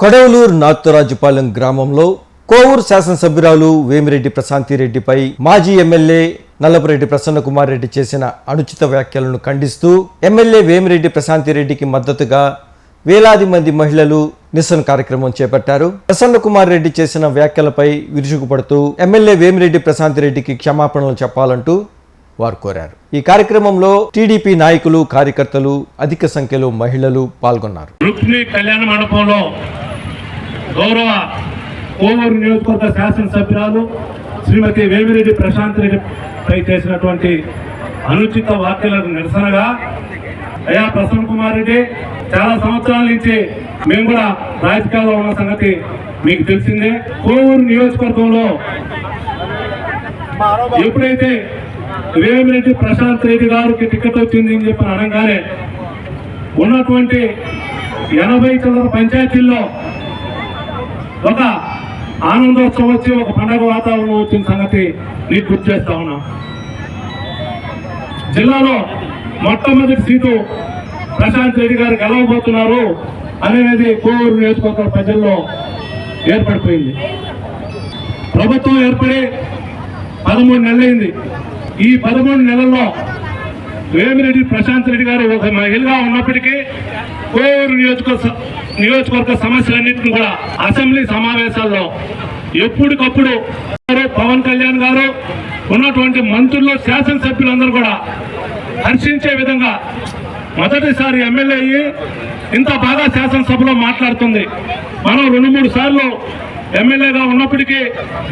కొడవలూరు నాతురాజుపాలెం గ్రామంలో కోవూరు శాసనసభ్యురాలు వేమిరెడ్డి ప్రశాంతిరెడ్డిపై మాజీ ఎమ్మెల్యే నల్లపురెడ్డి ప్రసన్న కుమార్ రెడ్డి చేసిన అనుచిత వ్యాఖ్యలను ఖండిస్తూ ఎమ్మెల్యే వేమిరెడ్డి ప్రశాంతిరెడ్డికి మద్దతుగా వేలాది మంది మహిళలు నిరసన కార్యక్రమం చేపట్టారు. ప్రసన్న కుమార్ రెడ్డి చేసిన వ్యాఖ్యలపై విరుచుకుపడుతూ ఎమ్మెల్యే వేమిరెడ్డి ప్రశాంతిరెడ్డికి క్షమాపణలు చెప్పాలంటూ వారు కోరారు. ఈ కార్యక్రమంలో టీడీపీ నాయకులు కార్యకర్తలు అధిక సంఖ్యలో మహిళలు పాల్గొన్నారు. కళ్యాణ మండపంలో గౌరవ కోవూరు నియోజకవర్గ శాసనసభ్యురాలు శ్రీమతి వేమిరెడ్డి ప్రశాంత్ రెడ్డిపై చేసినటువంటి అనుచిత వ్యాఖ్యలకు నిరసనగా అయ్యా ప్రసన్న కుమార్ రెడ్డి చాలా సంవత్సరాల నుంచి మేము కూడా రాజకీయాల్లో ఉన్న సంగతి మీకు తెలిసిందే. కోవూరు నియోజకవర్గంలో ఎప్పుడైతే వేమిరెడ్డి ప్రశాంత్ రెడ్డి గారికి టికెట్ వచ్చింది అని చెప్పి అనగానే ఉన్నటువంటి ఎనభై చిల్లర పంచాయతీల్లో ఒక ఆనందోత్సవం వచ్చి ఒక పండగ వాతావరణం వచ్చిన సంగతి నీకు గుర్తు చేస్తా ఉన్నా. జిల్లాలో మొట్టమొదటి సీటు ప్రశాంత్ రెడ్డి గారు గెలవబోతున్నారు అనేది కోవూరు నియోజకవర్గ ప్రజల్లో ఏర్పడిపోయింది. ప్రభుత్వం ఏర్పడి పదమూడు నెలలైంది. ఈ పదమూడు నెలల్లో వేమిరెడ్డి ప్రశాంత్ రెడ్డి గారు ఒక మహిళగా ఉన్నప్పటికీ కోవూరు నియోజకవర్గ నియోజకవర్గ సమస్యలన్నింటినీ కూడా అసెంబ్లీ సమావేశాల్లో ఎప్పటికప్పుడు పవన్ కళ్యాణ్ గారు ఉన్నటువంటి మంత్రులు శాసనసభ్యులందరూ కూడా హర్షించే విధంగా మొదటిసారి ఎమ్మెల్యే అయ్యి ఇంత బాగా శాసనసభలో మాట్లాడుతుంది. మనం రెండు మూడు సార్లు ఎమ్మెల్యేగా ఉన్నప్పటికీ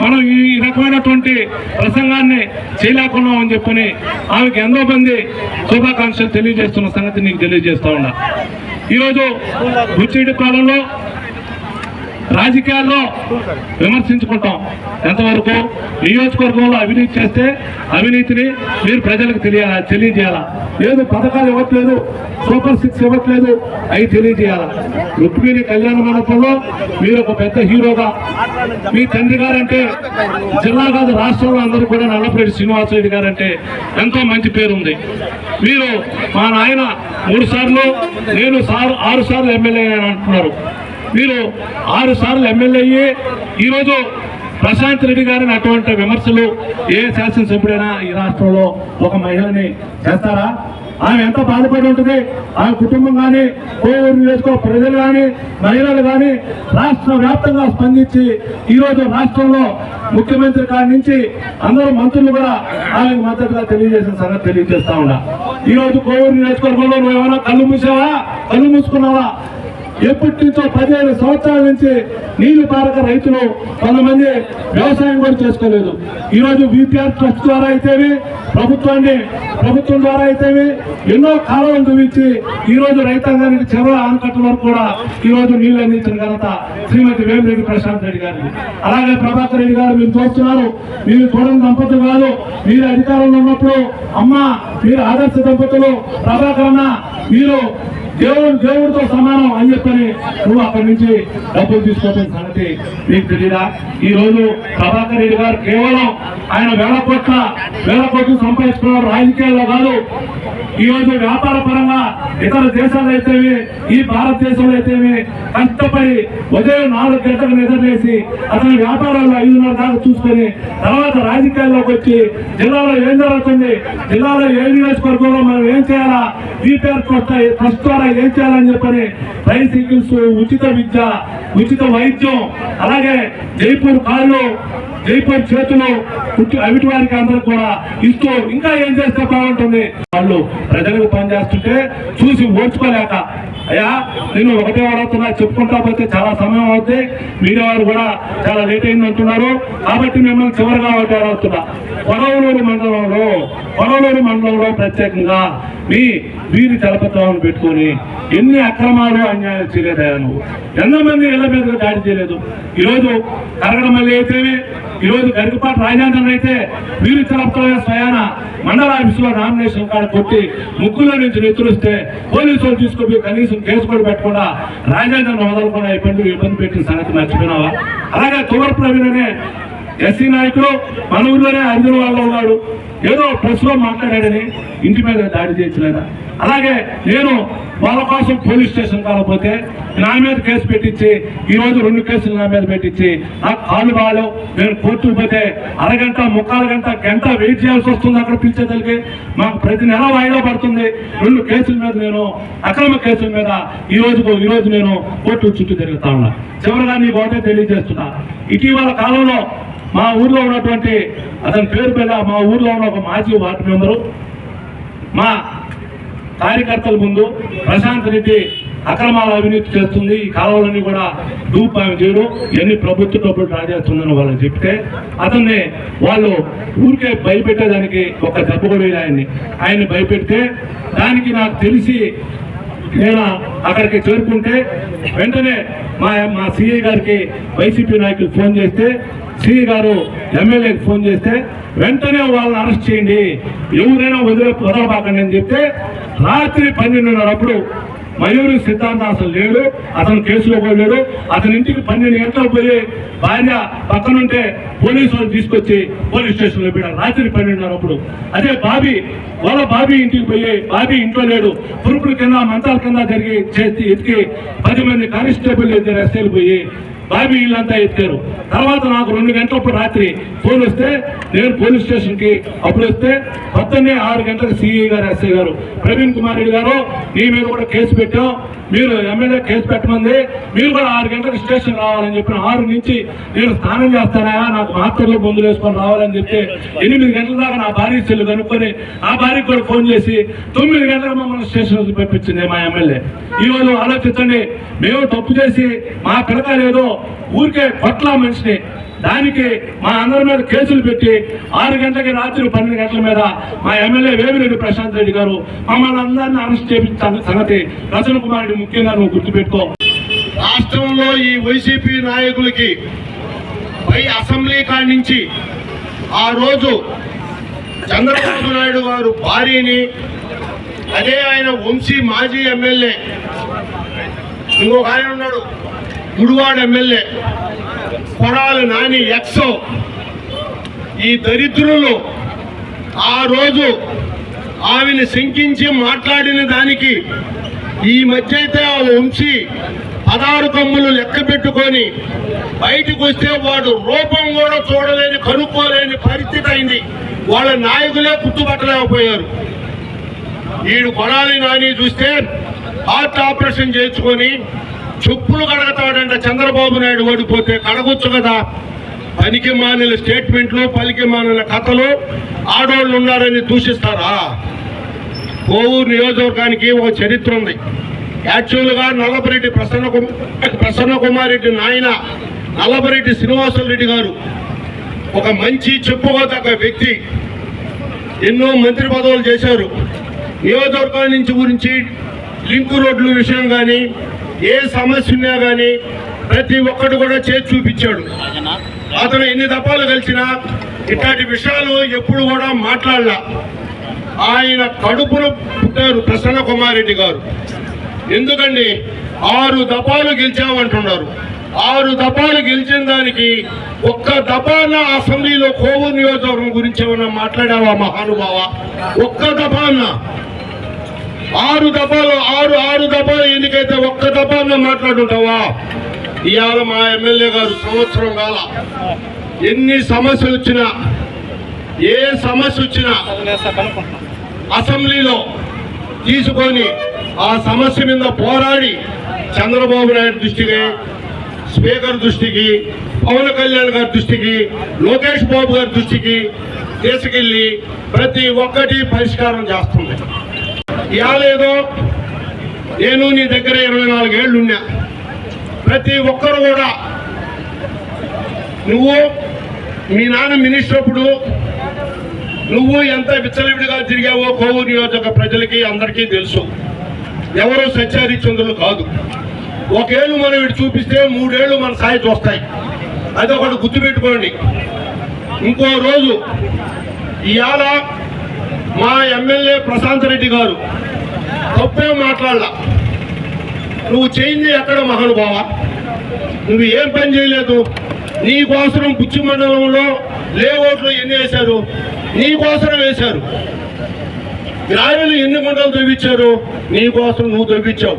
మనం ఈ రకమైనటువంటి ప్రసంగాన్ని చేయలేకున్నాం అని చెప్పని ఆమెకి ఎంతో మంది శుభాకాంక్షలు తెలియజేస్తున్న సంగతి నీకు తెలియజేస్తా ఉన్నా. ఈరోజు బుచ్చిడి కాలంలో రాజకీయాల్లో విమర్శించుకుంటాం. ఎంతవరకు నియోజకవర్గంలో అవినీతి చేస్తే అవినీతిని మీరు ప్రజలకు తెలియాలా తెలియజేయాలా? లేదు పథకాలు ఇవ్వట్లేదు సూపర్ సిక్స్ ఇవ్వట్లేదు అవి తెలియజేయాలా? రుక్మిణి కళ్యాణ మండపంలో మీరు ఒక పెద్ద హీరోగా మీ తండ్రి గారంటే జిల్లా కాదు రాష్ట్రంలో అందరూ కూడా నల్లపరెడ్డి శ్రీనివాసరెడ్డి గారంటే ఎంతో మంచి పేరు ఉంది మీరు మా నాయన మూడు సార్లు నేను సార్ ఆరు సార్లు ఎమ్మెల్యే అని అంటున్నారు. మీరు ఆరు సార్లు ఎమ్మెల్యే అయ్యి ఈరోజు ప్రశాంత్ రెడ్డి గారిని అటువంటి విమర్శలు ఏ శాసనసభ్యుడైనా ఈ రాష్ట్రంలో ఒక మహిళని చేస్తారా? ఆమె ఎంత బాధపడి ఉంటుంది? ఆమె కుటుంబం కానీ కోవూరు నియోజకవర్గ ప్రజలు కానీ మహిళలు కానీ రాష్ట్ర వ్యాప్తంగా స్పందించి ఈరోజు రాష్ట్రంలో ముఖ్యమంత్రి కాడి నుంచి అందరూ మంత్రులు కూడా ఆమెకు మద్దతుగా తెలియజేసిన సంగతి తెలియజేస్తా ఉన్నా. ఈరోజు కోవూరు నియోజకవర్గంలో నువ్వు ఏమైనా కళ్ళు మూసావా? కళ్ళు మూసుకున్నావా? ఎప్పటి నుంచో పదిహేను సంవత్సరాల నుంచి నీళ్ళు పారక రైతులు కొంతమంది వ్యవసాయం కూడా చేసుకోలేదు. ఈ రోజు ట్రస్ట్ ద్వారా అయితేవి ప్రభుత్వాన్ని ప్రభుత్వం ద్వారా అయితేవి ఎన్నో కాలువలు చూపించి ఈ రోజు రైతాంగానికి చెరువు ఆనకట్ట వరకు కూడా ఈ రోజు నీళ్ళు అందించిన ఘనత శ్రీమతి వేమిరెడ్డి ప్రశాంత్ రెడ్డి గారిది. అలాగే ప్రభాకర్ రెడ్డి గారు మీరు చూస్తున్నారు మీరు చూడని దంపతులు కాదు మీరు అధికారంలో ఉన్నప్పుడు అమ్మ మీరు ఆదర్శ దంపతులు ప్రభాకర్ అన్న మీరు దేవుడు దేవుడితో సమానం అని చెప్పని నువ్వు అక్కడి నుంచి డబ్బులు తీసుకోవడం సంగతి నీకు తెలియదా ఈ రోజు ప్రభాకర్ రెడ్డి గారు కేవలం ఆయన వేల కోట్ల వేల కోట్లు సంపాదించుకున్నారు రాజకీయాల్లో కాదు ఈ రోజు వ్యాపార పరంగా ఇతర దేశాలు అయితేవి ఈ భారతదేశంలో అయితేవి కష్టపడి ఉదయం నాలుగు గంటలకు నిద్రలేసి అతని వ్యాపారాలు ఐదున్నర దాకా చూసుకొని తర్వాత రాజకీయాల్లోకి వచ్చి జిల్లాలో ఏం జరుగుతుంది? జిల్లాలో ఏ నియోజకవర్గంలో మనం ఏం చేయాలా? బీపీఆర్ ట్రస్ట్ ప్రస్తుతం ద్వారా ఏం చేయాలని చెప్పని ట్రైసైకిల్స్ ఉచిత విద్య ఉచిత వైద్యం అలాగే జైపూర్ కాళ్ళు దీపం చేతులు అవిటి వారికి అందరూ కూడా ఇస్తూ ఇంకా ఏం చేస్తే బాగుంటుంది? వాళ్ళు ప్రజలకు పనిచేస్తుంటే చూసి ఓర్చుకోలేక అయ్యా నేను ఒకటే అడుగుతున్నా చెప్పుకుంటా పోతే చాలా సమయం అవుతుంది మీడియా వారు కూడా చాలా లేట్ అయింది అంటున్నారు కాబట్టి మిమ్మల్ని చివరిగా ఒకటి అడుగుతున్నా కొడవలూరు మండలంలో కొరవలూరు మండలంలో ప్రత్యేకంగా మీ వీరి తలపత్రాలను పెట్టుకొని ఎన్ని అక్రమాలు అన్యాయాలు చేయలేదయా నువ్వు? ఎంతమంది ఇళ్ళ మీద దాడి చేయలేదు? ఈరోజు కరగడం మళ్ళీ అయితేనే ఈరోజు గరికపాటి రాజేంద్రన్ అయితే వీరు తెలపత్రాల స్వయాన మండల ఆఫీసులో నామినేషన్ కార్డు కొట్టి ముగ్గులో నుంచి నెత్తురిస్తే పోలీసులు తీసుకొని కనీసం కేసు కూడా పెట్టకుండా రాజేంద్రన్ వదలకుండా ఇబ్బంది ఇబ్బంది పెట్టిన సంగతి మర్చిపోయినావా? అలాగే తువర్ ప్రవీణ్ అనే ఎస్సీ నాయకుడు మన ఊర్లోనే అర్జున్ వాళ్ళు ఉన్నాడు. ఏదో ప్రెస్లో మాట్లాడాడని ఇంటి మీద దాడి చేయట్లేదా అలాగే నేను వాళ్ళ కోసం పోలీస్ స్టేషన్ కాకపోతే నా మీద కేసు పెట్టించి ఈ రోజు రెండు కేసులు నా మీద పెట్టించి ఆ కాలు వాళ్ళు నేను కోర్టుకు పోతే అరగంట ముక్కాలు గంట గంట వెయిట్ చేయాల్సి వస్తుంది అక్కడ పిలిచేదానికి మాకు ప్రతి నెల వాయిదా పడుతుంది. రెండు కేసుల మీద నేను అక్రమ కేసుల మీద ఈ రోజుకు ఈ రోజు నేను కోర్టు చుట్టూ తిరుగుతా ఉన్నా. చివరిగా నీకు ఒకటే తెలియజేస్తున్నా. ఇటీవల కాలంలో మా ఊర్లో ఉన్నటువంటి అతని పేరు మీద మా ఊర్లో ఉన్న ఒక మాజీ వార్డు మెంబరు మా కార్యకర్తల ముందు ప్రశాంత్ రెడ్డి అక్రమాల అవినీతి చేస్తుంది ఈ కాలువలన్నీ కూడా దూపాయం చేయడం ఇవన్నీ ప్రభుత్వ డబ్బులు రాజేస్తుందని వాళ్ళు చెప్తే అతన్ని వాళ్ళు ఊరికే భయపెట్టేదానికి ఒక దెబ్బ కూడా ఆయన్ని. ఆయన్ని భయపెడితే దానికి నాకు తెలిసి నేను అక్కడికి చేరుకుంటే వెంటనే మా మా సిఐ గారికి వైసీపీ నాయకులు ఫోన్ చేస్తే శ్రీ గారు ఎమ్మెల్యేకి ఫోన్ చేస్తే వెంటనే వాళ్ళని అరెస్ట్ చేయండి. ఎవరైనా వదిలే వదలబాకండి అని చెప్తే రాత్రి పన్నెండున్నరప్పుడు మయూరి సిద్ధాంత అసలు లేడు అతను కేసులో పోలేడు. అతని ఇంటికి పన్నెండు గంటలకు పోయి భార్య పక్కనుంటే పోలీసు వాళ్ళు తీసుకొచ్చి పోలీస్ స్టేషన్లో పెట్టారు. రాత్రి పన్నెండున్నరప్పుడు. అదే బాబీ వాళ్ళ బాబీ ఇంటికి పోయి బాబీ ఇంట్లో లేడు. పురుపుల కింద మంతాల కింద జరిగి చేసి ఎతికి పది మంది కానిస్టేబుల్ ఇద్దరు ఎస్ఐలు పోయి బాబీ వీళ్ళంతా ఎత్తారు. తర్వాత నాకు రెండు గంటలప్పుడు రాత్రి ఫోన్ వస్తే నేను పోలీస్ స్టేషన్కి అప్పుడు వస్తే పొద్దున్నే ఆరు గంటలకు సిఐ గారు ఎస్ఐ గారు ప్రవీణ్ కుమార్ రెడ్డి గారు నీ మీద కూడా కేసు పెట్టాం. మీరు ఎమ్మెల్యే కేసు పెట్టమంది. మీరు కూడా ఆరు గంటలకు స్టేషన్ రావాలని చెప్పిన ఆరు నుంచి నేను స్నానం చేస్తానా? నాకు మాత్రలు బొందులు వేసుకొని రావాలని చెప్తే ఎనిమిది గంటల దాకా నా భార్య చెల్లు కనుక్కొని ఆ భార్యకి కూడా ఫోన్ చేసి తొమ్మిది గంటలకు మమ్మల్ని స్టేషన్ పంపించింది మా ఎమ్మెల్యే. ఈరోజు ఆలోచించండి. మేము తప్పు చేసి మా పిల్లకాయలు ఏదో ఊరికే పట్ల మనిషిని దానికి మా అందరి మీద కేసులు పెట్టి ఆరు గంటలకి రాత్రి పన్నెండు గంటల మీద మా ఎమ్మెల్యే వేమిరెడ్డి ప్రశాంత్ రెడ్డి గారు మమ్మల్ని అందరినీ అరెస్ట్ చేపించిన సంగతి రచన కుమార్ రెడ్డి ముఖ్యంగా నువ్వు గుర్తుపెట్టుకో. రాష్ట్రంలో ఈ వైసీపీ నాయకులకి పై అసెంబ్లీ కాడి నుంచి ఆ రోజు చంద్రబాబు నాయుడు గారు భార్యని అదే ఆయన వంశీ మాజీ ఎమ్మెల్యే ఇంకొక ఆయన ఉన్నాడు. గుడివాడ ఎమ్మెల్యే కొడాలి నాని ఎక్సో ఈ దరిద్రులు ఆ రోజు ఆమెను శంకించి మాట్లాడిన దానికి ఈ మధ్య అయితే ఆ వంశీ పదహారు కమ్ములు లెక్క పెట్టుకొని బయటకు వస్తే వాడు రూపం కూడా చూడలేని కనుక్కోలేని పరిస్థితి అయింది. వాళ్ళ నాయకులే గుర్తుపట్టలేకపోయారు వీడు కొడాలి నాని చూస్తే హార్ట్ ఆపరేషన్ చేయించుకొని చెప్పులు కడగతాడంట చంద్రబాబు నాయుడు ఓడిపోతే కడగొచ్చు కదా. పనికి మానిన స్టేట్మెంట్లు పలికి మానిన కథలు ఆడోళ్ళు ఉన్నారని దూషిస్తారా? కోవూరు నియోజకవర్గానికి ఒక చరిత్ర ఉంది. యాక్చువల్గా నల్లపరెడ్డి ప్రసన్న ప్రసన్న కుమార్ రెడ్డి నాయన నల్లపరెడ్డి శ్రీనివాసరెడ్డి గారు ఒక మంచి చెప్పుకోదగ్గ వ్యక్తి. ఎన్నో మంత్రి పదవులు చేశారు. నియోజకవర్గం నుంచి గురించి లింకు రోడ్ల విషయం కానీ ఏ సమస్య ఉన్నా కానీ ప్రతి ఒక్కటి కూడా చేతి చూపించాడు. అతను ఎన్ని దఫాలు కలిసినా ఇట్లాంటి విషయాలు ఎప్పుడు కూడా మాట్లాడలా. ఆయన కడుపును పుట్టారు ప్రసన్న కుమార్ రెడ్డి గారు. ఎందుకండి? ఆరు దఫాలు గెలిచామంటున్నారు. ఆరు దఫాలు గెలిచిన దానికి ఒక్క దఫాన అసెంబ్లీలో కోవూరు నియోజకవర్గం గురించి ఏమన్నా మాట్లాడావా మహానుభావ? ఒక్క దఫాన. ఆరు దఫాలు ఆరు ఆరు దఫాలు ఎన్నికైతే ఒక్క దఫాన మాట్లాడుంటావా? ఇవాళ మా ఎమ్మెల్యే గారు సంవత్సరం కాల ఎన్ని సమస్యలు వచ్చినా ఏ సమస్య వచ్చినా అసెంబ్లీలో తీసుకొని ఆ సమస్య మీద పోరాడి చంద్రబాబు నాయుడు దృష్టికి స్పీకర్ దృష్టికి పవన్ కళ్యాణ్ గారి దృష్టికి లోకేష్ బాబు గారి దృష్టికి తీసుకెళ్ళి ప్రతి ఒక్కటి పరిష్కారం చేస్తుంది. ఇవాళేదో నేను నీ దగ్గర ఇరవై నాలుగేళ్ళు ఉన్నా ప్రతి ఒక్కరు కూడా నువ్వు మీ నాన్న మినిస్టర్ అప్పుడు నువ్వు ఎంత విచ్చలవిడిగా తిరిగావో కోవూరు నియోజక ప్రజలకి అందరికీ తెలుసు. ఎవరు సత్యహరిచంద్రులు కాదు. ఒకేళ్ళు మనం ఇటు చూపిస్తే మూడేళ్ళు మన సాయి చూస్తాయి. అది ఒకటి గుర్తుపెట్టుకోండి. ఇంకో రోజు ఇవాళ మా ఎమ్మెల్యే ప్రశాంత్ రెడ్డి గారు తప్పే మాట్లాడాల. నువ్వు చేయింది ఎక్కడ మహానుభావ? నువ్వు ఏం పని చేయలేదు? నీ కోసం బుచ్చి మండలంలో లేఅవుట్లు ఎన్ని వేశారు? నీ కోసం వేశారు. గ్రామీణులు ఎన్ని గుంటలు తవ్వించారు నీ కోసం నువ్వు తవ్వించావు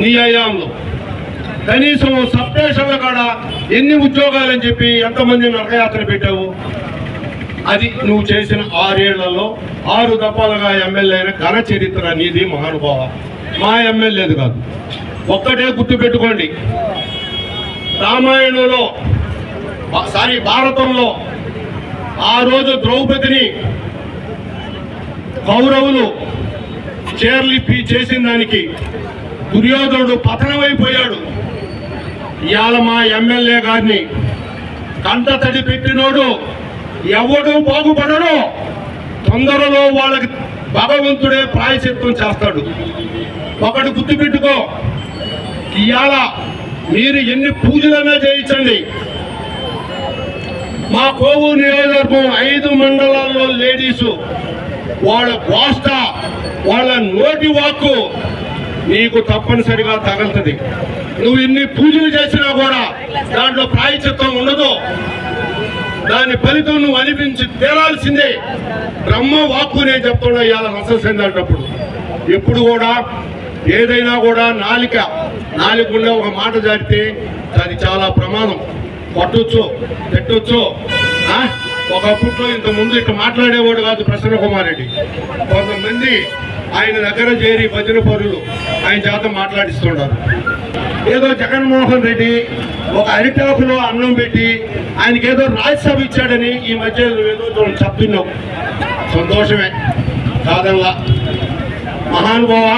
నీ అయాంలో కనీసం సబ్ స్టేషన్ల కాడ ఎన్ని ఉద్యోగాలని చెప్పి ఎంతమంది నరకయాత్ర పెట్టావు? అది నువ్వు చేసిన ఆరేళ్ళలో ఆరు దఫాలుగా ఎమ్మెల్యే అయిన ఘన చరిత్ర నీది మహానుభావ. మా ఎమ్మెల్యేది కాదు. ఒక్కటే గుర్తుపెట్టుకోండి రామాయణంలో సారీ భారతంలో ఆ రోజు ద్రౌపదిని కౌరవులు చేర్లిప్పి చేసిన దానికి దుర్యోధనుడు పతనమైపోయాడు. ఇవాళ మా ఎమ్మెల్యే గారిని కంట తడి పెట్టినోడు ఎవడు బాగుపడడు తొందరలో వాళ్ళకి భగవంతుడే ప్రాయచిత్వం చేస్తాడు. ఒకటి గుర్తుపెట్టుకో ఇవాళ మీరు ఎన్ని పూజలైనా చేయించండి. మా కోవూరు నియోజకవర్గం ఐదు మండలాల్లో లేడీసు వాళ్ళ గోష్ట వాళ్ళ నోటి వాక్కు నీకు తప్పనిసరిగా తగలుతుంది. నువ్వు ఇన్ని పూజలు చేసినా కూడా దాంట్లో ప్రాయచిత్వం ఉండదు. దాని ఫలితం నువ్వు అనిపించి తీరాల్సిందే బ్రహ్మ వాక్కు నేను చెప్తున్నా ఇవాళ రససేందేటప్పుడు ఎప్పుడు కూడా ఏదైనా కూడా నాలిక నాలిక ఉండే ఒక మాట జారితే అది చాలా ప్రమాదం. పట్టొచ్చు పెట్టొచ్చు ఆ? ఒకప్పట్లో ఇంత ముందు ఇట్లా మాట్లాడేవాడు కాదు ప్రసన్న కుమార్ రెడ్డి కొంతమంది ఆయన దగ్గర చేరి భజన పరులు ఆయన చేత మాట్లాడిస్తుంటారు. ఏదో జగన్మోహన్ రెడ్డి ఒక అరిటాకులో అన్నం పెట్టి ఆయనకి ఏదో రాజ్యసభ ఇచ్చాడని ఈ మధ్య ఏదో మనం చెప్తున్నాం సంతోషమే. కాదల్లా మహానుభావ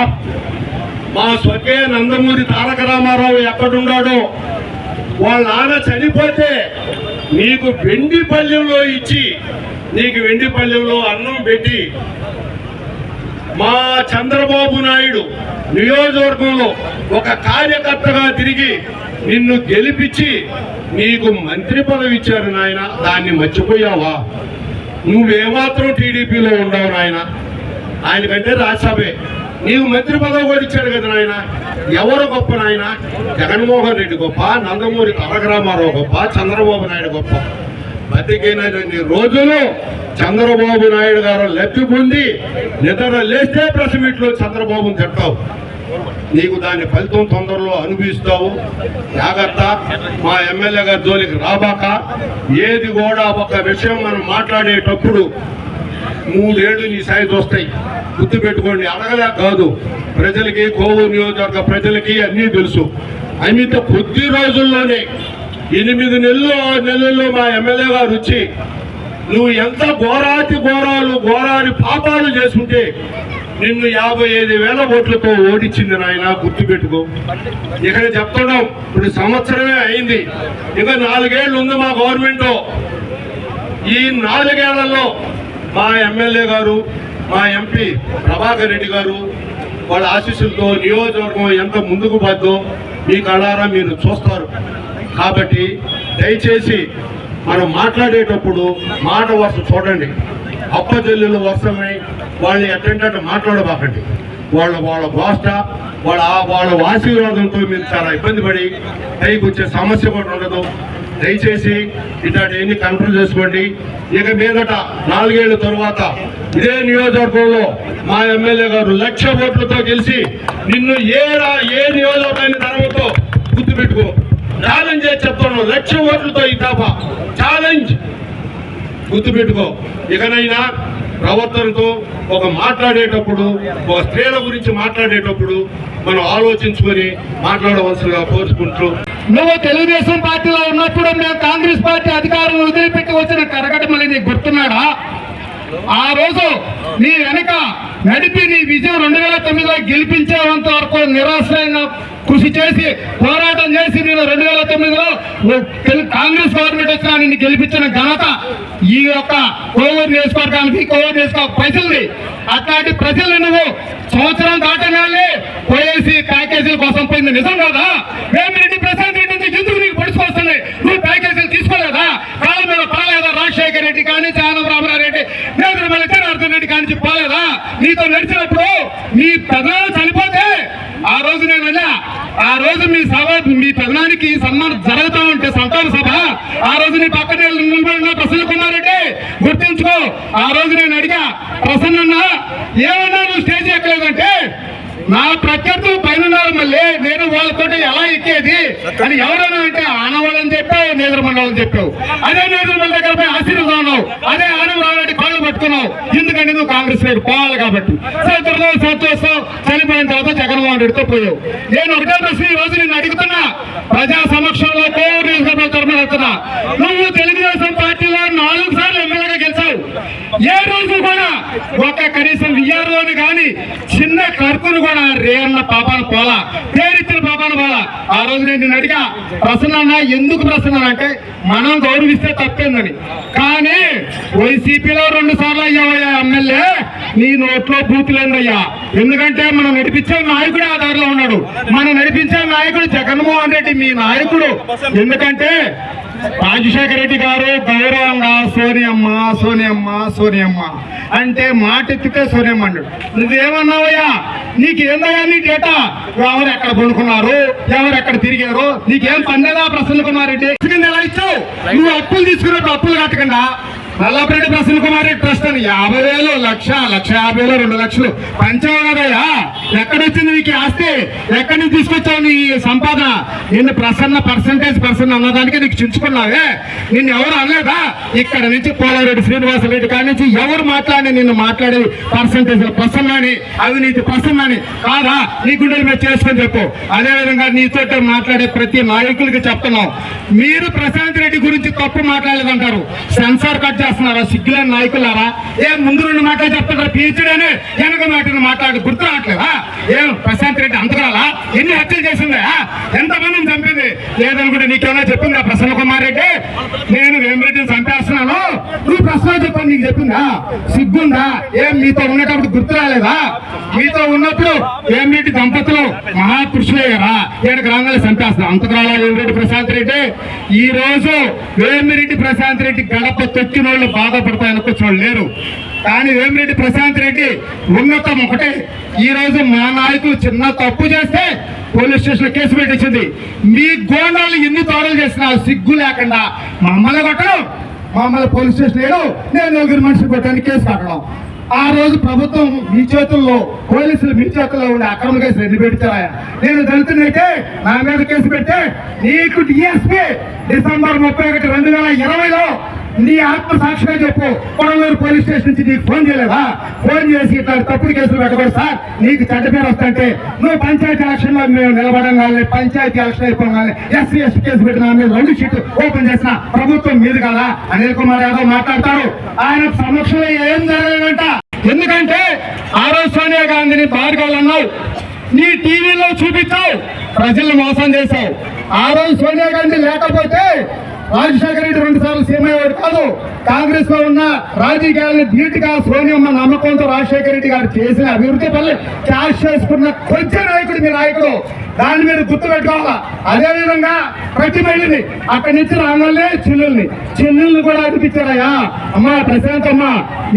మా స్వర్గీయ నందమూరి తారక రామారావు ఎక్కడున్నాడో వాళ్ళ నాన్న చనిపోతే నీకు వెండి పల్లెంలో ఇచ్చి నీకు వెండి పల్లెంలో అన్నం పెట్టి మా చంద్రబాబు నాయుడు నియోజకవర్గంలో ఒక కార్యకర్తగా తిరిగి నిన్ను గెలిపించి నీకు మంత్రి పదవి ఇచ్చారు నాయన. దాన్ని మర్చిపోయావా? నువ్వేమాత్రం టీడీపీలో ఉండవు నాయన. ఆయనకంటే రాజ్యసభే నీవు మంత్రి పదవి కూడా ఇచ్చాడు కదా నాయన. ఎవరు గొప్ప నాయన? జగన్మోహన్ రెడ్డి గొప్ప నందమూరి తారక రామారావు గొప్ప చంద్రబాబు నాయుడు గొప్ప. బతికినటువంటి రోజులు చంద్రబాబు నాయుడు గారు లబ్ధి పొంది నిద్ర లేస్తే ప్రెస్ మీట్లో చంద్రబాబుని తిట్టావు. నీకు దాని ఫలితం తొందరలో అనుభవిస్తావు. జాగ్రత్త మా ఎమ్మెల్యే గారి జోలికి రాబాక. ఏది కూడా ఒక విషయం మనం మాట్లాడేటప్పుడు మూడేళ్ళు నీ సైజు వస్తాయి. గుర్తు పెట్టుకోండి అడగలేక కాదు. ప్రజలకి కోవూరు నియోజకవర్గ ప్రజలకి అన్నీ తెలుసు. అమిత కొద్ది రోజుల్లోనే ఎనిమిది నెలలు ఆరు నెలల్లో మా ఎమ్మెల్యే గారు వచ్చి నువ్వు ఎంత ఘోరాతి ఘోరాలు ఘోరాని పాపాలు చేసుకుంటే నిన్ను యాభై ఐదు వేల ఓట్లతో ఓడించింది నాయన గుర్తుపెట్టుకో. ఇక్కడ చెప్తున్నాం ఇప్పుడు సంవత్సరమే అయింది. ఇంకా నాలుగేళ్ళు ఉంది మా గవర్నమెంట్ ఈ నాలుగేళ్ళలో మా ఎమ్మెల్యే గారు మా ఎంపీ ప్రభాకర్ రెడ్డి గారు వాళ్ళ ఆశీస్సులతో నియోజకవర్గం ఎంత ముందుకు పద్దో మీ కళారా మీరు చూస్తారు. కాబట్టి దయచేసి మనం మాట్లాడేటప్పుడు మాట వరుస చూడండి. అప్పచెల్లెలు వరుసమై వాళ్ళని ఎట్టంటే మాట్లాడబాకండి. వాళ్ళ వాళ్ళ గోష్ట వాళ్ళ వాళ్ళ ఆశీర్వాదంతో మీరు చాలా ఇబ్బంది పడి పైకి వచ్చే సమస్య కూడా ఉండదు. దయచేసి ఇట్లాంటి కంట్రోల్ చేసుకోండి. ఇక మీదట నాలుగేళ్ళ తర్వాత ఇదే నియోజకవర్గంలో మా ఎమ్మెల్యే గారు లక్ష ఓట్లతో గెలిచి నిన్ను ఏ ఏ నియోజకవర్గాన్ని తరగతో గుర్తుపెట్టుకో. ఛాలెంజ్ చేసి చెప్తున్నాను లక్ష ఓట్లతో ఈ తాప ఛాలెంజ్. గుర్తుపెట్టుకో ఇకనైనా ప్రవర్తనతో ఒక మాట్లాడేటప్పుడు ఒక స్త్రీల గురించి మాట్లాడేటప్పుడు మనం ఆలోచించుకొని మాట్లాడవలసిందిగా కోరుకుంటూ. నువ్వు తెలుగుదేశం పార్టీలో ఉన్నప్పుడు మేము కాంగ్రెస్ పార్టీ అధికారం వదిలిపెట్టి వచ్చిన కరగటమని నీకు గుర్తున్నాడా? ఆ రోజు నీ వెనక నడిపి నీ విజయం రెండు వేల తొమ్మిదిలో గెలిపించేంత వరకు నిరాశ్రయంగా కృషి చేసి పోరాటం చేసి నేను రెండు వేల తొమ్మిదిలో కాంగ్రెస్ గవర్నమెంట్ వచ్చిన నిన్ను గెలిపించిన ఘనత ఈ యొక్క కోవూరు నియోజకవర్గానికి కోవూరు నియోజకవర్గ ప్రజల్ని అట్లాంటి ప్రజల్ని నువ్వు సంవత్సరం దాటగానే పోయేసి ప్యాకేజీల కోసం పోయింది. నిజం కదా? వేమిరెడ్డి ప్రశాంత్ రెడ్డి నుంచి ఎందుకు నీకు పొడుచుకొస్తున్నాయి? నువ్వు ప్యాకేజీలు తీసుకోలేదా కాళ్ళ మీద పడలేదా రాజశేఖర రెడ్డి కానీ చానం రామారెడ్డి. నేదురుమల్లి జనార్దన్ రెడ్డి కానీ చెప్పాలేదా? నీతో నడిచినప్పుడు నీ పెదనాలు చనిపోతే ఆ రోజు నేను వెళ్ళా ఆ రోజు మీ సభ మీ పెదనానికి సన్మానం జరుగుతా ఉంటే సంతాన సభ ఆ రోజు నీ పక్కనే నిలబడిన ప్రసన్న కుమారెడ్డి గుర్తించుకో. ఆ రోజు నేను అడిగా ప్రసన్న ఏమన్నా నువ్వు స్టేజ్ ఎక్కలేదంటే నా ప్రత్యర్థులు పైన మళ్ళీ. నేను వాళ్ళతో ఎలా ఎక్కేది? అని ఎవరైనా అంటే ఆనవాళ్ళని చెప్పావు నేదురుమండలని చెప్పావు. అదే నేదురుమండ దగ్గర పోయి ఆశీర్వాదం. అదే ఆనవాళ్ళని కాళ్ళు పట్టుకున్నావు. ఎందుకంటే నువ్వు కాంగ్రెస్ వైపు పోవాలి కాబట్టి. సంతోషం సంతోషం చనిపోయిన తర్వాత జగన్మోహన్ రెడ్డితో పోయావు. నేను ఒకటే ప్రశ్న ఈ రోజు నేను అడుగుతున్నా. ప్రజా సమక్షంలో కోవిడ్ నియోజకవర్గం తరఫున నువ్వు తెలుగుదేశం పార్టీలో నాలుగు సార్లు ఏ రోజు కూడా ఒక కనీసం విఆర్ఓని కానీ చిన్న క్లర్కును కూడా రే అన్న పోలా పేరిచ్చిన పాపాన పోలా. ఆ రోజు నేను నిన్ను అడిగా ప్రసన్న అన్న, ఎందుకు ప్రసన్న అంటే మనం గౌరవిస్తే తప్పేందని. కానీ వైసీపీలో రెండు సార్లు అయ్యావయ్యా ఎమ్మెల్యే. నీ నోట్లో బూతులేందయ్యా ఎందుకంటే మనం నడిపించే నాయకుడు ఆ దారిలో ఉన్నాడు. మనం నడిపించే నాయకుడు జగన్మోహన్ రెడ్డి మీ నాయకుడు. ఎందుకంటే రాజశేఖర రెడ్డి గారు గౌరవంగా సోనియమ్మ సోనియమ్మ సోనియమ్మ అంటే మాట ఎత్తితే సోనియమ్మ అన్నాడు నువ్వేమన్నావయ్యా? నీకేందయ్యా నీ డేటా? ఎవరు ఎక్కడ కొనుక్కున్నారు? ఎవరు ఎక్కడ తిరిగారు? నీకేం పండేదా ప్రసన్న కుమార్ రెడ్డి? కింద ఎలా ఇచ్చావు. నువ్వు అప్పులు తీసుకున్నప్పుడు అప్పులు కట్టకుండా నల్లపరెడ్డి ప్రసన్న కుమార్ రెడ్డి ట్రస్ట్ అని యాభై వేలు లక్ష లక్ష యాభై వేలు రెండు లక్షలు పంచావు కదయ్యా ఎక్కడొచ్చింది నీకు ఆస్తి? ఎక్కడి నుంచి తీసుకొచ్చావు నీ సంపాదన? నిన్ను ప్రసన్న పర్సంటేజ్ పర్సన్ అన్నదానికి నీకు చించుకున్నావే. నిన్ను ఎవరు అనలేదా? ఇక్కడ నుంచి పోలారెడ్డి శ్రీనివాసరెడ్డి కాడి నుంచి ఎవరు మాట్లాడి నిన్ను మాట్లాడే పర్సంటేజ్ ప్రసన్న అని అవినీతి ప్రసన్న అని కాదా? నీ గుండెలు మీద చేసుకొని చెప్పు. అదే విధంగా నీతో మాట్లాడే ప్రతి నాయకులకి చెప్తున్నాం. మీరు ప్రశాంత్ రెడ్డి గురించి తప్పు మాట్లాడలేదంటారు. సెన్సార్ కట్ చేస్తున్నారా? సిగ్గులేని నాయకులారా? ఏం ముందు రెండు మాటలు చెప్తున్నారు పీచుడని వెనక మాటను మాట్లాడి గుర్తు రావట్లేదా? ఏం ప్రశాంత్ రెడ్డి అంతరాలా ఎన్ని హత్యలు చేసిందా? ఎంత మందిని చంపింది? లేదనుకుంటే నీకేమైనా చెప్పిందా ప్రసన్న కుమార్ రెడ్డి? నేను వేమిరెడ్డిని చంపేస్తున్నాను. నువ్వు ప్రశ్న చెప్పాను నీకు చెప్పిందా? సిగ్గుందా? ఏం మీతో ఉన్నప్పుడు గుర్తు రాలేదా? మీతో ఉన్నప్పుడు వేమిరెడ్డి దంపతులు మహాపురుషులే కదా. ఏడు గ్రామాలు చంపేస్తా అంతకురాలా వేమిరెడ్డి ప్రశాంత్ రెడ్డి? ఈ రోజు వేమిరెడ్డి ప్రశాంత్ రెడ్డి గడప తొక్కినోళ్ళు ప్రజలు బాధపడతాయి అనుకొచ్చిన లేరు. కానీ వేమిరెడ్డి ప్రశాంత్ రెడ్డి ఉన్నతం ఒకటే. ఈ రోజు మా నాయకులు చిన్న తప్పు చేస్తే పోలీస్ స్టేషన్లో కేసు పెట్టించింది. మీ గోండాలు ఎన్ని తోడలు చేసినా సిగ్గు లేకుండా మమ్మల్ని కొట్టడం మమ్మల్ని పోలీస్ స్టేషన్ వేయడం నేను నలుగురు మనుషులు కొట్టడానికి కేసు కట్టడం ఆ రోజు ప్రభుత్వం మీ చేతుల్లో పోలీసులు మీ చేతుల్లో ఉండే అక్రమ కేసులు ఎన్ని పెడతారా నేను దళితునైతే నా మీద కేసు పెట్టే నీకు డిఎస్పీ డిసెంబర్ ముప్పై ఒకటి రెండు వేల ఇరవైలో నీ ఆత్మ సాక్షిగా చెప్పు. కొడలూరు పోలీస్ స్టేషన్ నుంచి నీకు ఫోన్ చేయలేదా? ఫోన్ చేసి ఇట్లా తప్పుడు కేసులు పెట్టకూడదు సార్. నీకు చెడ్డ పేరు వస్తుంటే నువ్వు పంచాయతీ ఎలక్షన్లో మేము నిలబడడం కానీ పంచాయతీ ఎలక్షన్ అయిపోవడం కానీ ఎస్సీ ఎస్టీ కేసు పెట్టిన మీద రెండు షీట్ ఓపెన్ చేసిన ప్రభుత్వం మీది కదా. అనిల్ కుమార్ యాదవ్ మాట్లాడతారు ఆయన సమక్షంలో ఏం జరగలేదంట. ఎందుకంటే ఆ రోజు సోనియా గాంధీని బాడుకోవాలన్నావు నీ టీవీలో చూపించావు. ప్రజలను మోసం చేశావు. ఆ రోజు సోనియా గాంధీ లేకపోతే రాజశేఖర రెడ్డి రెండు సార్లు సీఎం అయ్యేవాడు కాదు. కాంగ్రెస్లో ఉన్న రాజకీయాలను ధీటుగా సోనియమ్మ నమ్మకంతో రాజశేఖర రెడ్డి గారు చేసిన అభివృద్ధి పనులు క్యాష్ చేసుకున్న కొంచెం నాయకుడు మీ నాయకుడు. దాని మీద గుర్తు పెట్టుకోవాలా? అదే విధంగా ప్రతి మహిళని అక్కడి నుంచి రాగానే చెల్లెల్ని చెల్లెల్ని కూడా అనిపించారయ్యా అమ్మా ప్రశాంత్ అమ్మ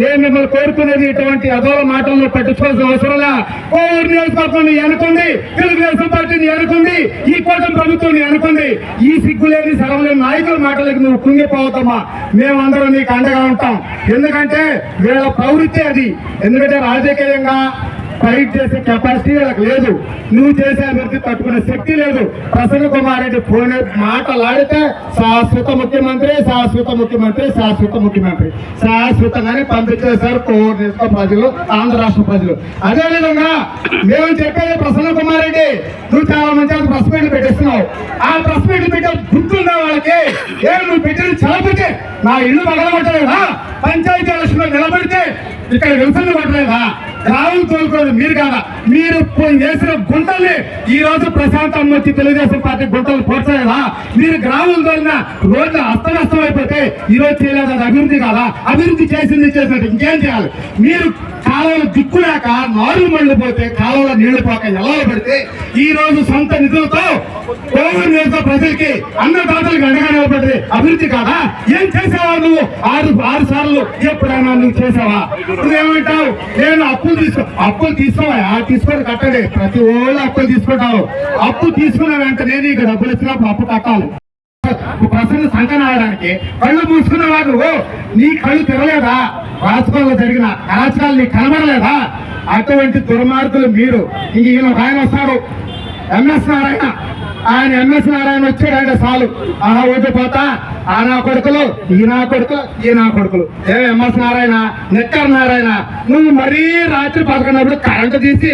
ఏ మిమ్మల్ని కోరుకునేది ఇటువంటి అదోల మాటలను పట్టించుకోవాల్సిన అవసరంలా కోవూరు నియోజకవర్గం అనుకుంది తెలుగుదేశం పార్టీని అనుకుంది ఈ కోసం ప్రభుత్వం అనుకుంది. ఈ సిగ్గులేని సర్వలేని నాయకులు మాటలకు నువ్వు కుంగిపోవద్దమ్మా. మేమందరం నీకు అండగా ఉంటాం. ఎందుకంటే వీళ్ళ ప్రవృత్తి అది. ఎందుకంటే రాజకీయంగా ఫైట్ చేసే కెపాసిటీ వాళ్ళకి లేదు. నువ్వు చేసే అభివృద్ధి తట్టుకునే శక్తి లేదు. ప్రసన్న కుమార్ రెడ్డి ఫోన్ మాటలాడితే శాశ్వత ముఖ్యమంత్రి శాశ్వత ముఖ్యమంత్రి శాశ్వత ముఖ్యమంత్రి. శాశ్వతంగానే పంపించేశారు కోర్టు ప్రజలు ఆంధ్ర రాష్ట్ర ప్రజలు. అదేవిధంగా మేము చెప్పేది ప్రసన్న కుమార్ రెడ్డి నువ్వు చాలా మంచి ప్రెస్ మీట్లు పెట్టేస్తున్నావు. ఆ ప్రెస్ మీట్లు పెట్టే గుర్తుందా వాళ్ళకి? ఏ నువ్వు పెట్టిన చలపితే? నా ఇల్లు పగలగొట్టలేదా పంచాయతీ ఎలక్షన్ నిలబడితే ఇక్కడ విమర్శలు కొట్టలేదా గ్రామం కోలుకోదు మీరు కాదా? మీరు వేసిన చేసిన గుంటల్ని ఈ రోజు ప్రశాంతం వచ్చి తెలుగుదేశం పార్టీ గుంటలు పోర్చలేదా? మీరు గ్రామం తోలిన రోడ్లు అస్తవ్యస్తం అయిపోతే ఈ రోజు చేయలేదు. అది అభివృద్ధి కాదా? అభివృద్ధి చేసింది చేసినట్టు ఇంకేం చేయాలి? మీరు కాలువలు దిక్కులేక నాలుగు మళ్ళీ పోతే కాలువలో నీళ్ళు పోక ఎలా పెడితే ఈ రోజు సొంత నిధులతో కోవిడ్ నిధులతో ప్రజలకి అన్నదాతలకు అండగా పడితే అభివృద్ధి కాదా? ఏం చేసావా నువ్వు ఆరు ఆరు సార్లు ఎప్పుడైనా నువ్వు చేసావా? నువ్వేమంటావు? నేను అప్పులు తీసుకో అప్పులు తీసుకోవా తీసుకొని కట్టండి. ప్రతి ఓళ్ళు అప్పులు తీసుకుంటావు అప్పు తీసుకున్న వెంటనే నీకు డబ్బులు ఇచ్చినప్పుడు అప్పు కట్టాలి. ప్రసన్న సంకనాయడానికి కళ్ళు మూసుకున్నవాడు నీ కళ్ళు తెరలేదా? రాజకీయాల్లో జరిగిన కళాశాల నీకు కనబడలేదా? అటువంటి దుర్మార్గులు మీరు. ఇంక ఈయన ఒక ఆయన వస్తాడు. M S Narayana. ఆయన ఎంఎస్ నారాయణ వచ్చాడంటే చాలు. ఆ ఓటు పోతా ఆ నా కొడుకులు ఈ నా కొడుకులు ఈ నా కొడుకులు. ఏ ఎంఎస్ నారాయణ నెక్కర్ నారాయణ నువ్వు మరీ రాత్రి పదకొండప్పుడు కరెంటు తీసి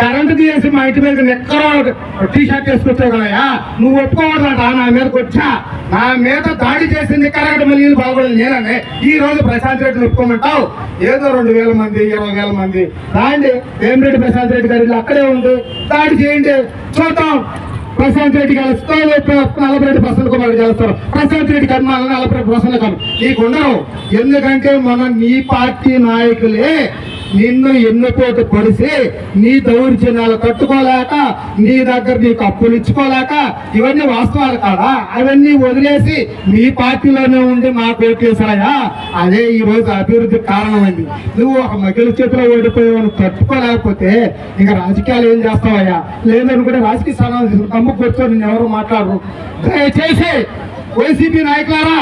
కరెంటు తీసి మా ఇంటి మీద నెక్కర టీ షర్ట్ వేసుకొచ్చావు కదయా నువ్వు ఒప్పుకోవట్లేట నా మీదకి వచ్చా. నా మీద దాడి చేసింది కరెక్ట్ మళ్ళీ బాగోలేదు నేననే. ఈ రోజు ప్రశాంత్ రెడ్డిని ఒప్పుకోమంటావు? ఏదో రెండు వేల మంది ఇరవై వేల మంది. రాండి వేమిరెడ్డి ప్రశాంత్ రెడ్డి గారి అక్కడే ఉంది. దాడి చేయండి. చూద్దాం. ప్రశాంత్ రెడ్డి కలుస్తారు నలభై రెడ్డి ప్రసన్న కుమార్ కలుస్తారు ప్రశాంత్ రెడ్డి గారు నలభై రెడ్డి ప్రసన్న నీకు ఉండవు. ఎందుకంటే మన నీ పార్టీ నాయకులే నిన్ను ఎన్నుకోటు పొడిసి నీ దౌర్జన్యాలు కట్టుకోలేక నీ దగ్గర నీకు అప్పులు ఇచ్చుకోలేక ఇవన్నీ వాస్తవాలు కాదా? అవన్నీ వదిలేసి మీ పార్టీలోనే ఉండి మా కోట్లేసాయా అదే ఈ రోజు అభివృద్ధి కారణమైంది. నువ్వు ఒక మహిళ చేతిలో ఓడిపోయావు తట్టుకోలేకపోతే ఇంకా రాజకీయాలు ఏం చేస్తావయ్యా? లేదనుకుంటే రాజకీయ స్థానాలు తీసుకుని తమ్ముకు కూర్చొని ఎవరు మాట్లాడరు. దయచేసి వైసీపీ నాయకులారా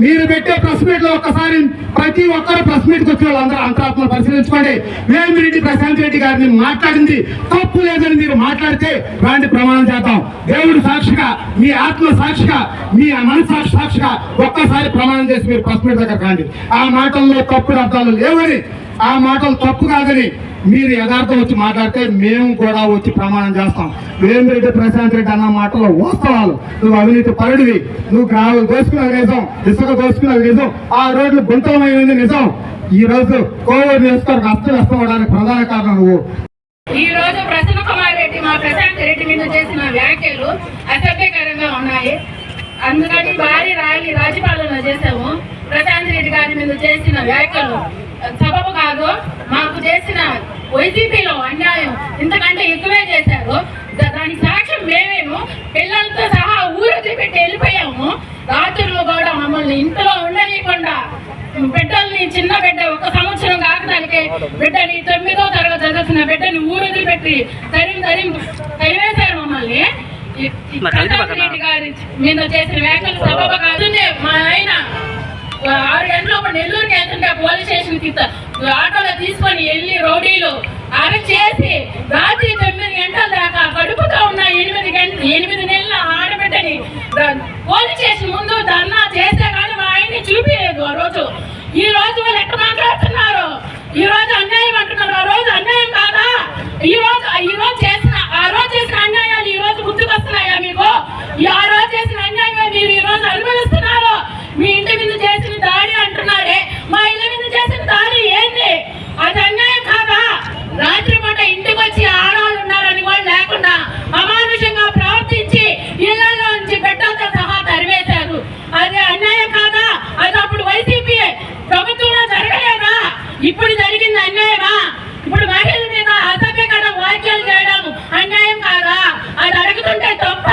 మీరు పెట్టే ప్రెస్ మీట్లో ఒక్కసారి ప్రతి ఒక్కరు ప్రెస్ మీట్కి వచ్చే వాళ్ళందరూ అంతరాత్మ పరిశీలించుకోండి. వేమిరెడ్డి ప్రశాంత్ రెడ్డి గారిని మాట్లాడింది. తప్పు లేదని మీరు మాట్లాడితే రాండి ప్రమాణం చేద్దాం. దేవుడు సాక్షిగా మీ ఆత్మ సాక్షిగా మీ మనసాక్షి సాక్షిగా ఒక్కసారి ప్రమాణం చేసి మీరు ప్రెస్ మీట్ దగ్గర రండి. ఆ మాటల్లో తప్పుడు అర్థాలు లేవని ఆ మాటలు తప్పు కాదని మీరు యథార్థం వచ్చి మాట్లాడితే మేము కూడా వచ్చి ప్రమాణం చేస్తాం. వేమిరెడ్డి ప్రశాంత్ రెడ్డి అన్న మాటలో వాస్తవాలు. నువ్వు అవినీతి పరుడివి. నువ్వు గ్రామాలు దోసుకున్నది నిజం ఇసుక దోసుకున్నది నిజం ఆ రోడ్లు గుంతలమైంది నిజం. ఈ రోజు కోవిడ్ నియోజకవర్గం అస్తవ్యస్తం అవడానికి ప్రధాన కారణం నువ్వు. ఈ రోజు ప్రసన్న కుమార్ రెడ్డి మా ప్రశాంత్ రెడ్డి మీద చేసిన వ్యాఖ్యలు అసభ్యకరంగా ఉన్నాయి. అందుకని భారీ ర్యాలీ రాజపాలన చేశాము. ప్రశాంత్ రెడ్డి గారి మీద చేసిన వ్యాఖ్యలు సబబు కాదు మాకు చేసిన వైసీపీలో అన్యాయం ఇంతకంటే ఎక్కువే చేశారు. దా- దానికి సాక్ష్యం మేమేము పిల్లలతో సహా ఊరు పెట్టి వెళ్ళిపోయాము. రాత్రులు కూడా మమ్మల్ని ఇంట్లో ఉండనీయకుండా బిడ్డల్ని చిన్న బిడ్డ ఒక సంవత్సరం కాకడానికి బిడ్డని తొమ్మిదో తరగతి చదువుతున్న బిడ్డని ఊరు వదిలిపెట్టి తరిమి తరిమి తరివేశారు మమ్మల్ని. మీద చేసిన వ్యాఖ్యలు సబబ కాదు. మా ఆయన ఆరు గంటల నెల్లూరుకి వెళ్తుంటే పోలీస్ స్టేషన్కి ఆటోలో తీసుకొని వెళ్ళి రౌడీలు అరెస్ట్ చేసి రాత్రి తొమ్మిది గంటల దాకా కడుపుతో ఉన్న ఎనిమిది గంట ఎనిమిది నెలల ఆడబిడ్డని పోలీస్ స్టేషన్ ముందు ధర్నా చేస్తే కానీ మా ఆయన్ని చూపించలేదు ఆ రోజు. ఈ రోజు వాళ్ళు ఎక్కడ మాట్లాడుతున్నారు? ఈ రోజు అన్యాయం అంటున్నారు. ఆ రోజు అన్యాయం కాదా? ఈ రోజు ఈ రోజు చేసిన ఆ రోజు చేసిన అన్యాయాలు ఈ రోజు గుర్తుకొస్తున్నాయా మీకు? ఆ రోజు చేసిన అన్యాయం మీరు ఈ రోజు అనుభవిస్తున్నారు. మీ ఇంటి మీద చేసిన దాడి అంటున్నారే మా ఇళ్ళ మీద చేసిన దాడి ఏంది అది అన్యాయం కాదా రాత్రి పూట ఇంటికి వచ్చి ఆడవాళ్ళు ఉన్నారని కూడా లేకుండా అమానుషంగా ప్రవర్తించి ఇళ్ళలో నుంచి బిడ్డలతో సహా తరివేశారు అది అన్యాయం కాదా అది అప్పుడు వైసీపీ ప్రభుత్వంలో జరగలేదా ఇప్పుడు జరిగింది అన్యాయమా ఇప్పుడు మహిళల మీద అసభ్యకర వ్యాఖ్యలు చేయడం అన్యాయం కాదా అది అడుగుతుంటే తప్ప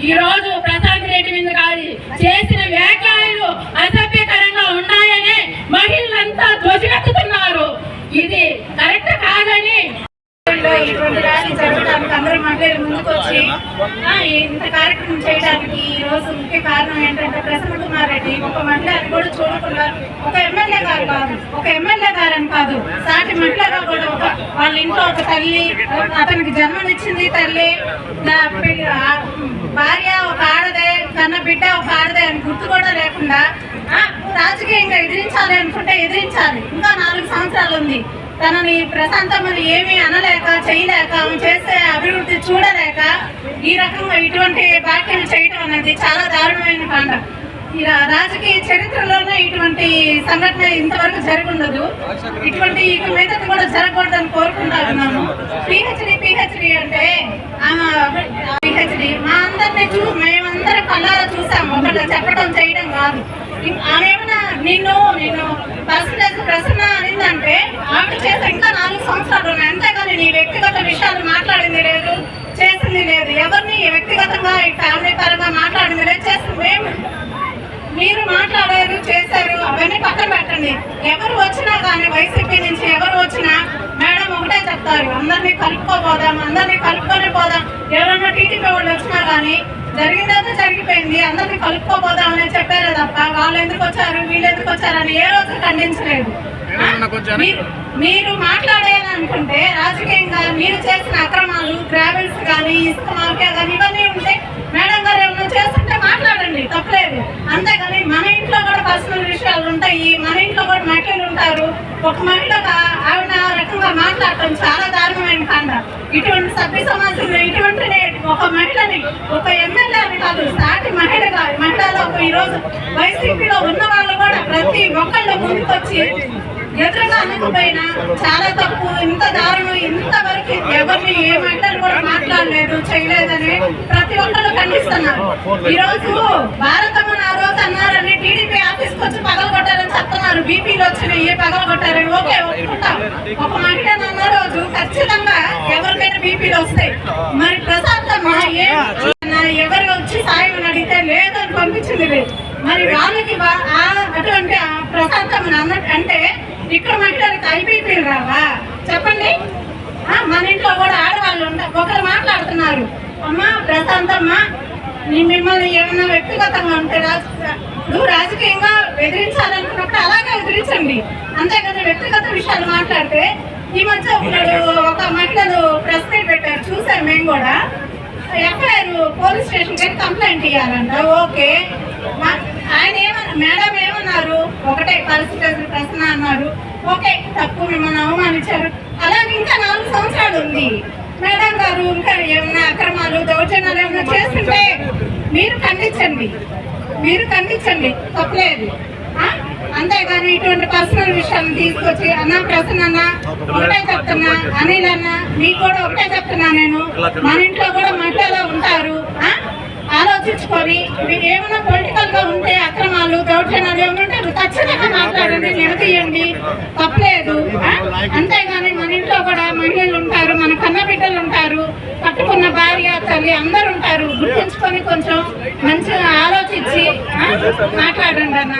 ఈ రోజు ప్రశాంత్ రెడ్డి మీద గారి చేసిన వ్యాఖ్యలు అసభ్యకరంగా ఉన్నాయని మహిళలంతా ధ్వజమెత్తుతున్నారు ఇది కరెక్ట్ కాదని ఇటువంటి ర్యాలీ జరగడానికి అందరూ మహిళలు ముందుకు వచ్చి ఆ, ఇంత కార్యక్రమం చేయడానికి ఈ రోజు ముఖ్య కారణం ఏంటంటే ప్రసన్న కుమార్ రెడ్డి ఒక మహిళ అని కూడా చూడకుండా ఒక ఎమ్మెల్యే గారు కాదు ఒక ఎమ్మెల్యే గారు అని కాదు సాటి మహిళగా కూడా ఒక వాళ్ళ ఇంట్లో ఒక తల్లి అతనికి జన్మనిచ్చింది తల్లి. భార్య ఒక ఆడదే కన్న బిడ్డ ఒక ఆడదే అని గుర్తు కూడా లేకుండా రాజకీయంగా ఎదిరించాలి అనుకుంటే ఎదిరించాలి. ఇంకా నాలుగు సంవత్సరాలు ఉంది. తనని ప్రశాంతమని ఏమీ అనలేక చేయలేక చేసే అభివృద్ధి చూడలేక ఈ రకంగా ఇటువంటి వ్యాఖ్యలు చేయటం అనేది చాలా దారుణమైన కాండ రాజకీయ చరిత్రలోనే ఇటువంటి సంఘటన ఇంతవరకు జరగundదు ఇటువంటి ఇక మీద కూడా జరగకూడదని కోరుకుంటా ఉన్నాము. పిహెచ్డి పిహెచ్డి అంటే పిహెచ్డి మా అందరినీ చూ మేమందరం కళ్ళారా చూసాము. ఒకటి చెప్పడం చేయడం కాదు. ఆమెమైనా నేను నిన్ను నేను పర్సనల్ ప్రసన్న అనిందంటే ఆమె చేసే ఇంకా నాలుగు సంవత్సరాలు ఉన్నాయి. అంతేగాని నీ వ్యక్తిగత విషయాలు మాట్లాడింది లేదు చేసింది లేదు. ఎవరిని వ్యక్తిగతంగా ఈ ఫ్యామిలీ పరంగా మాట్లాడింది లేదు చేసింది మేము మీరు మాట్లాడారు పెట్టండి ఎవరు వచ్చినా కానీ వైసీపీ నుంచి ఎవరు వచ్చినా మేడం ఒకటే చెప్తారు అందరినీ కలుపుకోపోదాం అందరినీ కలుపుకొని పోదాం. ఎవరన్నా టీడీపీ వాళ్ళు వచ్చినా కానీ జరిగిందంతా జరిగిపోయింది అందరినీ కలుపుకోపోదాం అని చెప్పారే తప్ప వాళ్ళు ఎందుకు వచ్చారు వీళ్ళు ఎందుకు వచ్చారని ఏ రోజు ఖండించలేదు? మీరు- మీరు మాట్లాడేయాలి అనుకుంటే రాజకీయంగా మీరు చేసిన అక్రమాలు గ్రావెల్స్ కానీ ఇసుక మాఫియా కానీ ఇవన్నీ ఉంటే చేసుకుంటే చేస్తుంటే మాట్లాడండి తప్పలేదు. అంతేగాని మన ఇంట్లో కూడా పర్సనల్ విషయాలు ఉంటాయి. మన ఇంట్లో కూడా మహిళలు ఉంటారు. ఒక మహిళ ఆవిడ ఆ రకంగా మాట్లాడటం చాలా దారుణమైన కాండ. ఇటువంటి సభ్య సమాజంలో ఇటువంటి ఒక మహిళని ఒక ఎమ్మెల్యేని కాదు సాటి మహిళగా మహిళలో ఈ రోజు వైసీపీలో ఉన్న వాళ్ళు కూడా ప్రతి ఒక్కళ్ళు ముందుకొచ్చి ఎదురుగా అనకపోయినా చాలా తప్పు. ఇంత దారుణం. ఇంతవరకు ఎవరిని ఏమంటారు కూడా మాట్లాడలేదు చేయలేదని ప్రతి ఒక్కరు ఖండిస్తున్నారు. ఈ రోజు భారతమ్మని ఆ రోజు అన్నారని టీడీపీ ఆఫీస్కి వచ్చి పగల కొట్టారని చెప్తున్నారు. బీపీలు వచ్చినాయి ఏ పగల కొట్టారని. ఓకే ఒప్పుకుంటాం. ఒక మహిళ అన్న రోజు ఖచ్చితంగా ఎవరికైనా బీపీలు వస్తాయి. మరి ప్రశాంతమ్మ ఏ ఎవరు వచ్చి సాయం అడిగితే లేదని పంపించింది మరి వాళ్ళకి అటువంటి ఆ ప్రశాంతమ్మ అన్నట్టు అంటే ఇక్కడ మహిళలకు ఐపీపీలు రావా? చెప్పండి. మన ఇంట్లో కూడా ఆడవాళ్ళు ఉంటారు ఒకరు మాట్లాడుతున్నారు. అమ్మా ప్రశాంతమ్మా నీ మిమ్మల్ని ఏమైనా వ్యక్తిగతంగా ఉంటే నువ్వు రాజకీయంగా ఎదిరించాలనుకున్నప్పుడు అలాగే ఎదిరించండి. అంతేకాదు వ్యక్తిగత విషయాలు మాట్లాడితే ఈ మధ్య ఒకడు ఒక మహిళలు ప్రెస్ మీట్ పెట్టారు చూసారు మేము కూడా. ఎఫ్ఐఆర్ పోలీస్ స్టేషన్కి కంప్లైంట్ ఇవ్వాలంట ఓకే. మా- ఆయన ఏమన్నా మేడం అన్నారు. ఒకటే పరిస్థితి ప్రశ్న అన్నారు. ఓకే తప్పు మిమ్మల్ని అవమానించారు. అలాగే ఇంకా నాలుగు సంవత్సరాలు ఉంది. మేడం గారు ఇంకా ఏమైనా అక్రమాలు దౌర్జన్యాలు ఏమైనా చేస్తుంటే మీరు ఖండించండి. మీరు ఖండించండి. తప్పలేదు. అంతేగాని ఇటువంటి పర్సనల్ విషయాన్ని తీసుకొచ్చి అన్న ప్రసన్న అన్న ఒకటే చెప్తున్నా అనిల్ అన్న మీకు కూడా ఒకటే చెప్తున్నా నేను. మన ఇంట్లో కూడా మహిళలు ఉంటారు. ఆ? ఆలోచించుకొని మీరు ఏమైనా పొలిటికల్గా ఉంటే అక్రమాలు దౌర్జన్యాలు ఏమైనా ఉంటే ఖచ్చితంగా మాట్లాడండి నిలదీయండి. తప్పలేదు. అంతేగాని మన ఇంట్లో కూడా మహిళలు ఉంటారు మన కన్న బిడ్డలు ఉంటారు కట్టుకున్న భార్య తల్లి అందరు ఉంటారు. గుర్తుంచుకొని కొంచెం మంచిగా ఆలోచించి మాట్లాడండి అన్న.